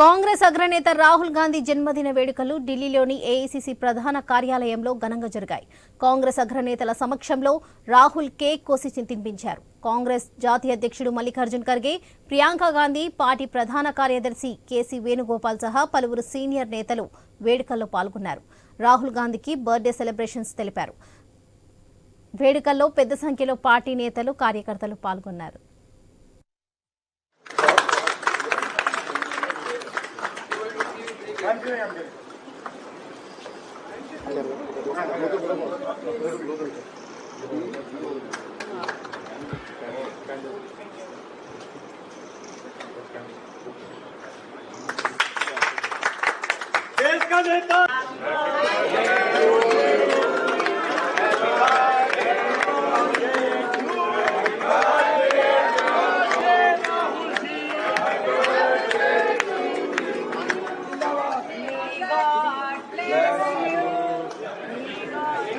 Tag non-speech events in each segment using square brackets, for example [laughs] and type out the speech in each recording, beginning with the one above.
కాంగ్రెస్ అగ్రనేత రాహుల్ గాంధీ జన్మదిన వేడుకలు ఢిల్లీలోని ఏఐసీసీ ప్రధాన కార్యాలయంలో ఘనంగా జరిగాయి. కాంగ్రెస్ అగ్రనేతల సమక్షంలో రాహుల్ కేక్ కోసి తినిపించారు కాంగ్రెస్ జాతీయ అధ్యక్షుడు మల్లికార్జున్ ఖర్గే ప్రియాంక గాంధీ పార్టీ ప్రధాన కార్యదర్శి కేసీ వేణుగోపాల్ సహా పలువురు సీనియర్ నేతలు వేడుకల్లో పాల్గొన్నారు. రాహుల్ గాంధీకి బర్త్డే సెలబ్రేషన్స్ తెలిపారు. వేడుకల్లో పెద్ద సంఖ్యలో పార్టీ నేతలు కార్యకర్తలు పాల్గొన్నారు. देश का नेता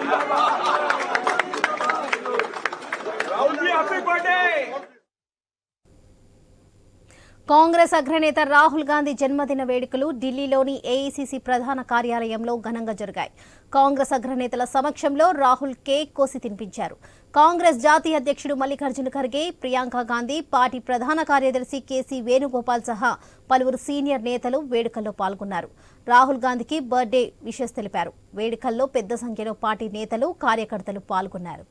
Yeah. [laughs] కాంగ్రెస్ అగ్రనేత రాహుల్ గాంధీ జన్మదిన వేడుకలు ఢిల్లీలోని ఏఐసీసీ ప్రధాన కార్యాలయంలో ఘనంగా జరిగాయి. కాంగ్రెస్ అగ్రనేతల సమక్షంలో రాహుల్ కేక్ కోసి తినిపించారు. కాంగ్రెస్ జాతీయ అధ్యక్షుడు మల్లికార్జున ఖర్గే ప్రియాంక గాంధీ పార్టీ ప్రధాన కార్యదర్శి కేసీ వేణుగోపాల్ సహా పలువురు సీనియర్ నేతలు వేడుకల్లో పాల్గొన్నారు. రాహుల్ గాంధీకి బర్త్డే విషెస్ తెలిపారు. వేడుకల్లో పెద్ద సంఖ్యలో పార్టీ నేతలు కార్యకర్తలు పాల్గొన్నారు.